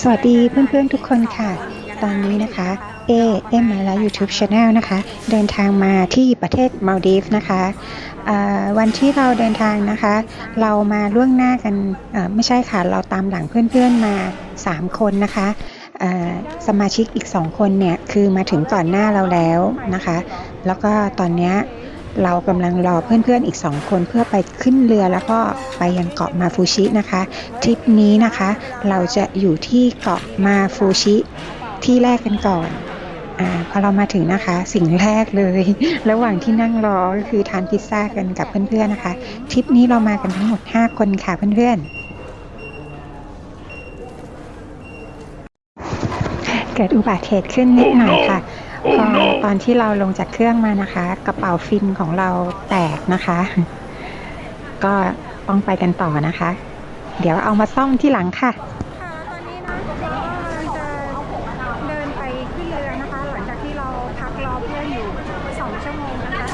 สวัสดีเพื่อนๆทุกคนค่ะ ตอนนี้นะคะ เอเอ็มมาแล้ว YouTube Channel นะคะ เดินทางมาที่ประเทศมาลดีฟนะคะวันที่เราเดินทางนะคะ เรามาล่วงหน้ากันไม่ใช่ค่ะ เราตามหลังเพื่อนๆมา 3 คนนะคะสมาชิกอีก 2 คนเนี่ย คือมาถึงก่อนหน้าเราแล้วนะคะ แล้วก็ตอนเนี้ย เรากำลังรอเพื่อนๆอีก2คนเพื่อไปขึ้นเรือแล้วก็ไปยังเกาะมาฟูชินะคะทริปนี้นะคะ เราจะอยู่ที่เกาะมาฟูชิที่แรกกันก่อนอพอเรามาถึงนะคะสิ่งแรกเลย ระหว่างที่นั่งรอก็คือทานพิซซ่ากันกับเพื่อนๆนะคะทริปนี้เรามากันทั้งหมด 5 คนค่ะเพื่อนๆเกิดอุบัติเหตุขึ้นนิดหน่อยค่ะ พอตอนที่เราลงจากเครื่องมานะคะ กระเป๋าฟินของเราแตกนะคะ ก็ต้องไปกันต่อนะคะ เดี๋ยวเอามาซ่อมที่หลังค่ะ ค่ะตอนนี้นะเราจะเดินไปขึ้นเรือนะคะ หลังจากที่เราพักรอเพื่อนอยู่สองชั่วโมงนะคะ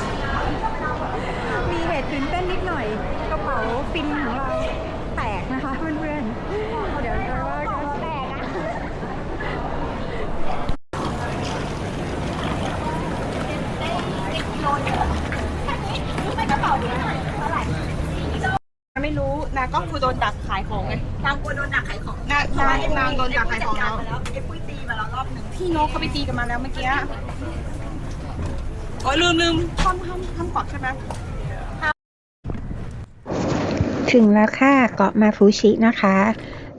มีเหตุตื่นเต้นนิดหน่อย กระเป๋าฟินของเราแตกนะคะเพื่อนๆ เดี๋ยวจะว่ากันแตกอะ ไม่รู้ นางก็คือโดนดักขายของไงนางกลัวโดนดักขายของนางนางนางโดนดักขายของแล้วไอ้ปุ้ยตีมาแล้วรอบหนึ่งพี่นกเขาไปตีกันมาแล้วเมื่อกี้โอ้ยลืมลืมท่อนห้ามห้ามกอดใช่ไหมถึงแล้วค่ะเกาะมาฟูชินะคะ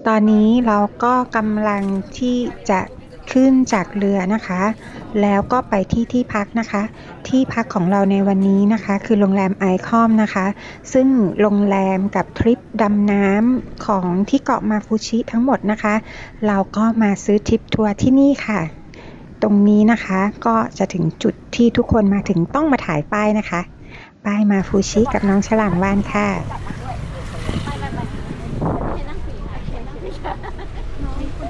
ตอนนี้เราก็กำลังที่จะขึ้นจากเรือนะคะ แล้วก็ไปที่ที่พักนะคะ ที่พักของเราในวันนี้นะคะ คือโรงแรมไอคอมนะคะ ซึ่งโรงแรมกับทริป ดำน้ำของที่เกาะมาฟูชิทั้งหมดนะคะ เราก็มาซื้อทริปทัวร์ที่นี่ค่ะ ตรงนี้นะคะก็จะถึงจุดที่ทุกคนมาถึงต้องมาถ่ายป้ายนะคะ ป้ายมาฟูชิกับน้องฉลามวานค่ะ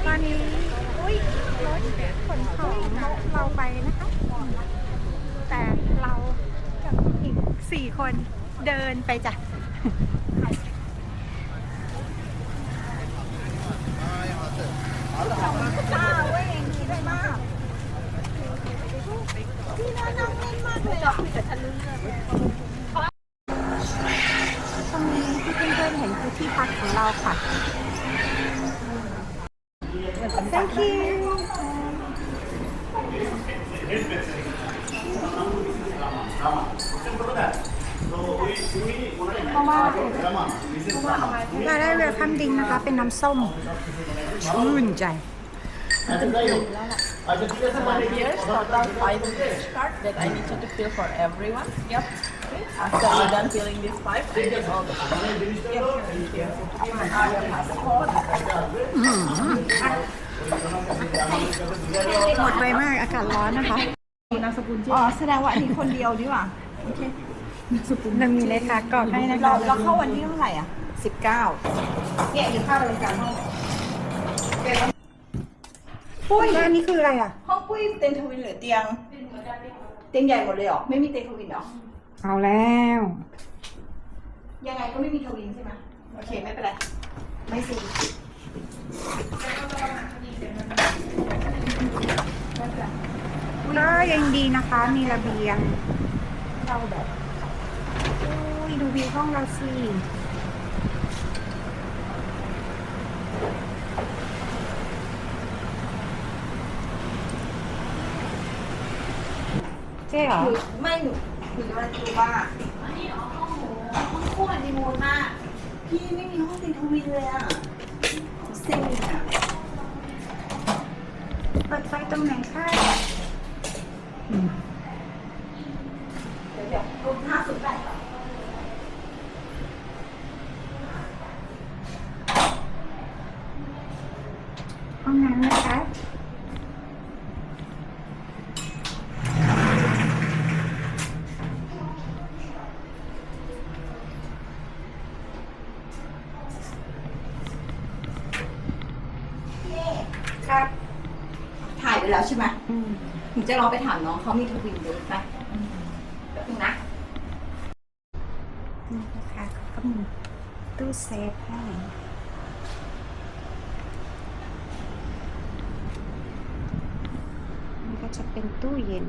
ตอนนี้อุ้ยรถขนของเราไปนะคะ แต่เราอีกสี่คนเดินไปจ้ะ จ้าเว้ยอย่างนี้ได้มากพี่น่านั่งเล่นมากเลยอะคุยกับฉันรู้เรื่อง ตรงนี้ที่เพื่อนๆเห็นคือ ที่พักของเราค่ะ Thank you เพราะว่าเราได้เวลคัมดิงนะคะ เป็นน้ำส้มชื่นใจ Here's total five each card that I need you to fill for everyone. Yep. Okay. After you're done filling this five, I get all the cards. Yep. Thank you. Now your passport. หมดไปมากอากาศร้อนนะคะอ๋อแสดงว่าอันนี้คนเดียวดีกว่าโอเคหนึ่งมีเลขากรอกให้นะเราคะเราเข้าวันที่เท่าไหร่อะสิบเก้าเนี่ยอยู่ค่าบริการห้องปุ้ยแล้วอันนี้คืออะไรอะห้องปุ้ยเตียงทวินหรือเตียงเตียงใหญ่หมดเลยเหรอไม่มีเตียงทวินเหรอ เอาแล้ว ยังไงก็ไม่มีทวินใช่ไหมโอเค ไม่เป็นไร ไม่ซีก็ยังดีนะคะ มีระเบียง เราแบบอุ้ยดูวิวห้องเราสิเจ๊เหรอหนูไม่หนู หนูกำลังจะดูว่านี่อ๋อห้องหนูห้องคู่มันดีมูลมาก พี่ไม่มีห้องตียงทวินเลยอะเซ็งอะเปิดไฟตรงไหนคะเดี๋ยวเดี๋ยวรวมห้าสุดแปดห้องน้ำนะคะ หนูจะลองไปถามน้องเขามีทวินเล็กไหมแป๊บนึงนะ นี่นะคะก็มีตู้เซฟให้นี่ก็จะเป็นตู้เย็น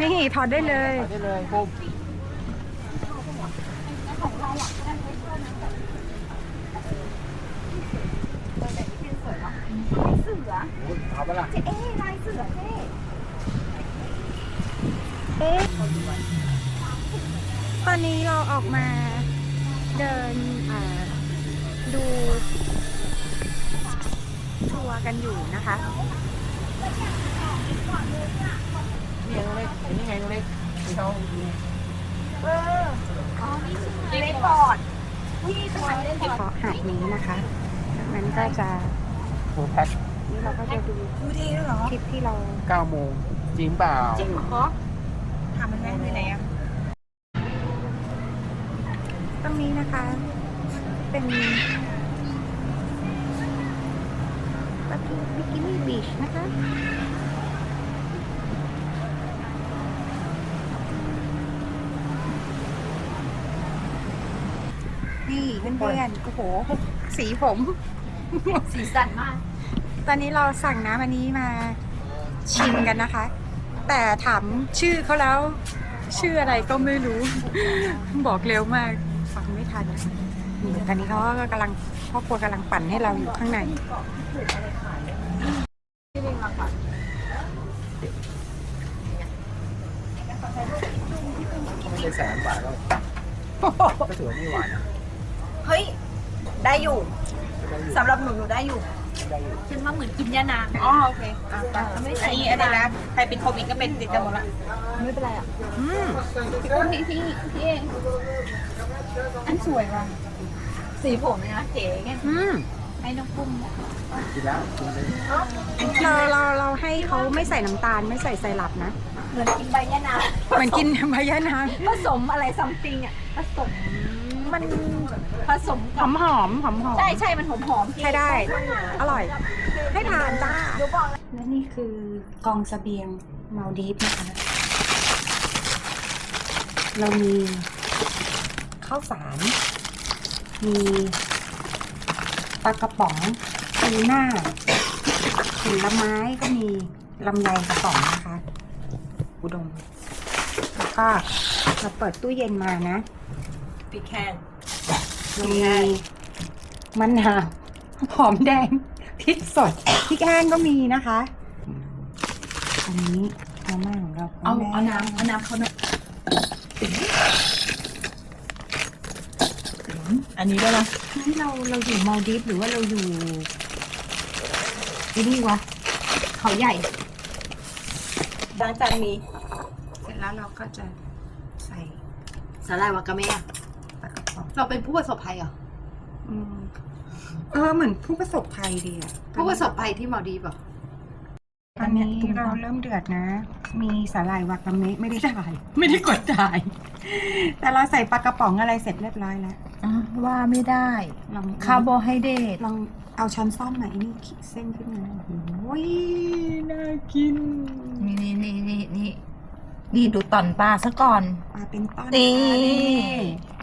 นี่ถอดได้เลย ได้เลยปุ้มเอาไปละตอนนี้เราออกมาเดินอ่าดูทัวร์กันอยู่นะคะ นี่ไงน้องเล็กนนี่ไงน้องเล็กที่เขาเล็กบอร์ดเพราะหาดนี้นะคะมันก็จะฟูลแพ็คนี่เราก็จะดูคลิปที่เรา9โมงจริงเปล่าจริงเหรอถามมันแม่คือไหนอะตรงนี้นะคะ เป็นประตูบิกินี่บีชนะคะ นี่ เพื่อนๆโอ้โห สีผม สีสันมาก ตอนนี้เราสั่งน้ำอันนี้มาชิมกันนะคะ แต่ถามชื่อเขาแล้ว ชื่ออะไรก็ไม่รู้ บอกเร็วมากฟังไม่ทันนี่ตอนนี้เขาก็กำลังพ่อครัวกำลังปั่นให้เราอยู่ข้างในไม่ได้แสนบาทก็ก็ถือว่าไม่หวานนะเฮ้ย ได้อยู่ได้อยู่สำหรับหนูหนูได้อยู่ได้อยู่ฉันว่าเหมือนกินยานางอ๋อโอเคอะไปอันนี้อะไรนะใครเป็นโควิดก็เป็นติดกันหมดละอืมพี่พี่พี่เองอันสวยว่ะสีผมเนี่ยนะเก๋ไงอืมให้น้องปุ้มกินแล้วกินเลยเราเราเราให้เขาไม่ใส่น้ำตาลไม่ใส่ไซรัปนะ เหมือนกินใบยานางเหมือนกินใบยะนางผสมอะไรซัมติงอะผสม มันผสมหอมหอมหอมหอมใช่ใช่มันหอมหอมใช้ได้ อร่อย ให้ทานจ้า และนี่คือกองเสบียงมาลดีฟนะคะ เรามีข้าวสาร มีปลากระป๋องปูหน้าผลไม้ก็มีลำไยกระป๋องนะคะ อุดม แล้วก็เราเปิดตู้เย็นมานะ ปีแคนเรามีมะนาวหอมแดงพริกสดพริกแห้งก็มีนะคะ อันนี้มาม่าของเราเอาคุณแม่เอาน้ำเอาน้ำเขาหน่อยอันนี้ด้วยนะนี่เราเราอยู่มาลดีฟหรือว่าเราอยู่ที่นี่วะเขาใหญ่ ล้างจานมี เสร็จแล้วเราก็จะใส่สาหร่ายวากาเมะ เราเป็นผู้ประสบภัยเหรออืมเออเหมือนผู้ประสบภัยดีอะผู้ประสบภัยที่มาดีฟเหรอตอนนี้เราเริ่มเดือดนะ มีสาหร่ายวากาเมะไม่ได้จ่ายไม่ได้กดจ่าย แต่เราใส่ปลากระป๋องอะไรเสร็จเรียบร้อยแล้วว่าไม่ได้ลองคาร์โบไฮเดรตลองเอาช้อนซ่อมมาไอ้นี่ขีดเส้นขึ้นมาโอ้ยน่ากิน นี่นี่นี่นี่นี่นี่ดูตอนปลาซะก่อนปลาเป็นต้นนี่ปลานี่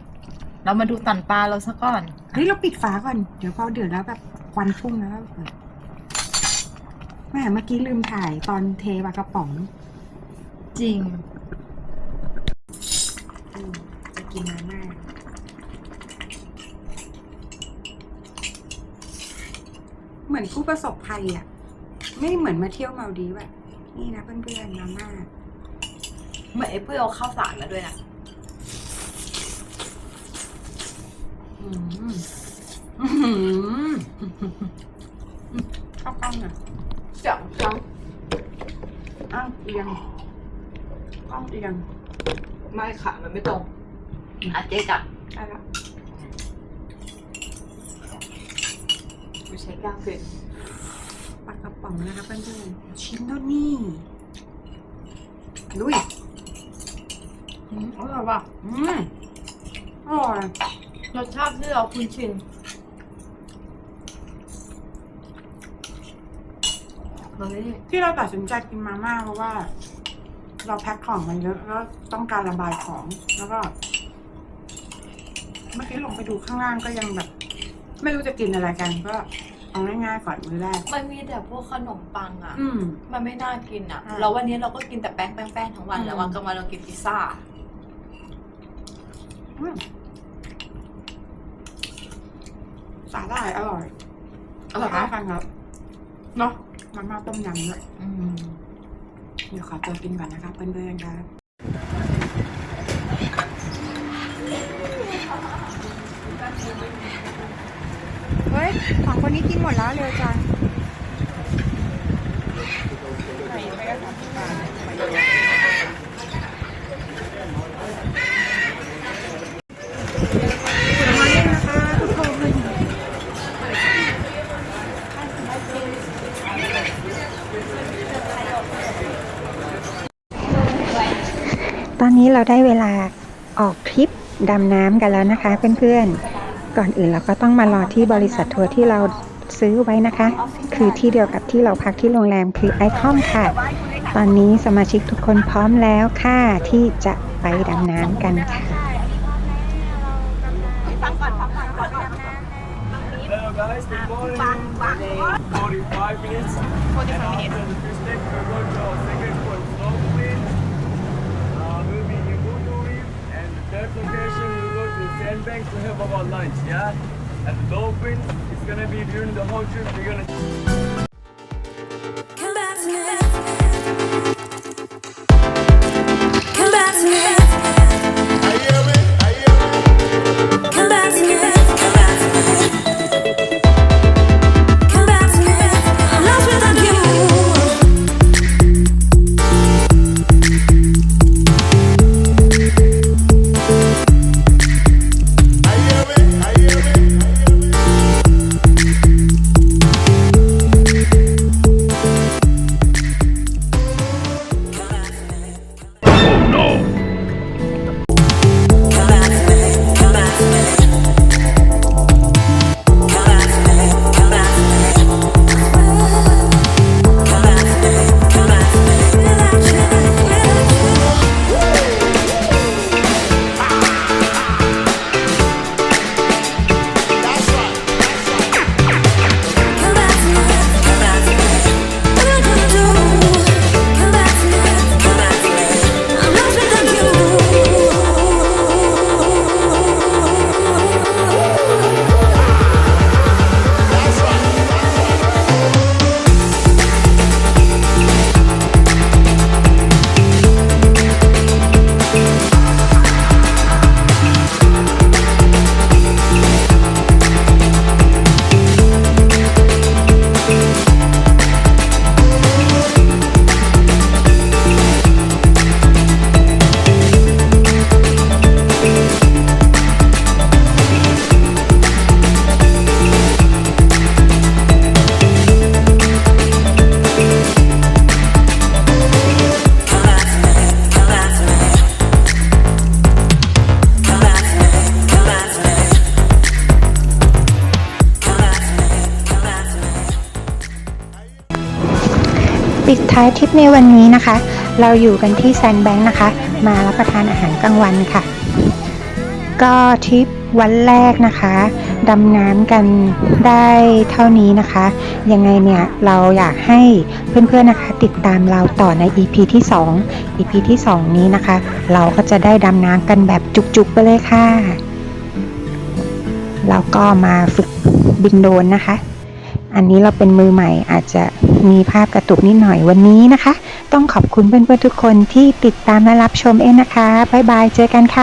เรามาดูตอนปลาเราซะก่อน เฮ้ยเราปิดฝาก่อน เดี๋ยวพอเดือดแล้วแบบควันพุ่งแล้วเราเปิดแม่เมื่อกี้ลืมถ่ายตอนเทปลากระป๋องจริง อืมจะกินมาม่าเหมือนผู้ประสบภัยอะ ไม่เหมือนมาเที่ยวมาดีฟอะนี่นะเพื่อนๆมาม่า เหมือนไอ้เพื่อเอาข้าวสารมาด้วยนะ อืมอื้อหือเข้าวกล้องอะจังจังอ้าวเอียงก้องเอียง ไม่ค่ะมันไม่ตรงอะเจ๊จับได้ล้วกูใช้กล้ามเกินปลากระป๋องนะคะเพื่อนๆชิ้นเท่านี้ลุยอร่อยว่ะอืมอร่อย รสชาติที่เราคุ้นชินเฮ้ยที่เราตัดสินใจกินมาม่าเพราะว่า เราแพ็คของมาเยอะแล้วต้องการระบายของแล้วก็ เมื่อกี้ลงไปดูข้างล่างก็ยังแบบ ไม่รู้จะกินอะไรกันก็เอาง่ายๆก่อนมื้อแรก มันมีแต่พวกขนมปังอะ อืม มันไม่น่ากินอะ อ่าแล้ววันนี้เราก็กินแต่แป้งแป้งแป้งทั้งวัน อืม แล้ววันกลางวันเรากินพิซซ่า อืม สาหร่ายอร่อยอร่อยปะคล้ายๆกันครับเนาะมาม่าต้มยำเนี่ยอืมเดี๋ยวขอตัวกินก่อนนะครับเพื่อนๆครับ เฮ้ยของคนนี้กินหมดแล้วเร็วจัง มาเล่นนะคะทุกคน ตอนนี้ เราได้เวลาออกทริปดำน้ำกันแล้วนะคะเพื่อนๆ ก่อนอื่นเราก็ต้องมารอที่บริษัททัวร์ที่เราซื้อไว้นะคะ คือที่เดียวกับที่เราพักที่โรงแรมคือไอคอมค่ะ ตอนนี้สมาชิกทุกคนพร้อมแล้วค่ะ ที่จะไปดำน้ำกันค่ะ Hello guys, good morning. 45 minutes. 45 minutes. Third location, we'll go to Sandbank to have our lunch, yeah? And the dolphins, it's gonna be during the whole trip, we're gonna Come back to me. ท้ายทริปในวันนี้นะคะ เราอยู่กันที่แซนแบงค์นะคะ มารับประทานอาหารกลางวันค่ะ ก็ทริปวันแรกนะคะดำน้ำกันได้เท่านี้นะคะ ยังไงเนี่ยเราอยากให้เพื่อนๆนะคะ ติดตามเราต่อใน EP ที่ 2 EP ที่ 2 นี้นะคะ เราก็จะได้ดำน้ำกันแบบจุกๆไปเลยค่ะ แล้วก็มาฝึกบินโดรนนะคะ อันนี้เราเป็นมือใหม่อาจจะ มีภาพกระตุกนิดหน่อยวันนี้นะคะ ต้องขอบคุณเพื่อนๆทุกคนที่ติดตามและรับชมเองนะคะ บ๊ายบาย เจอกันค่ะ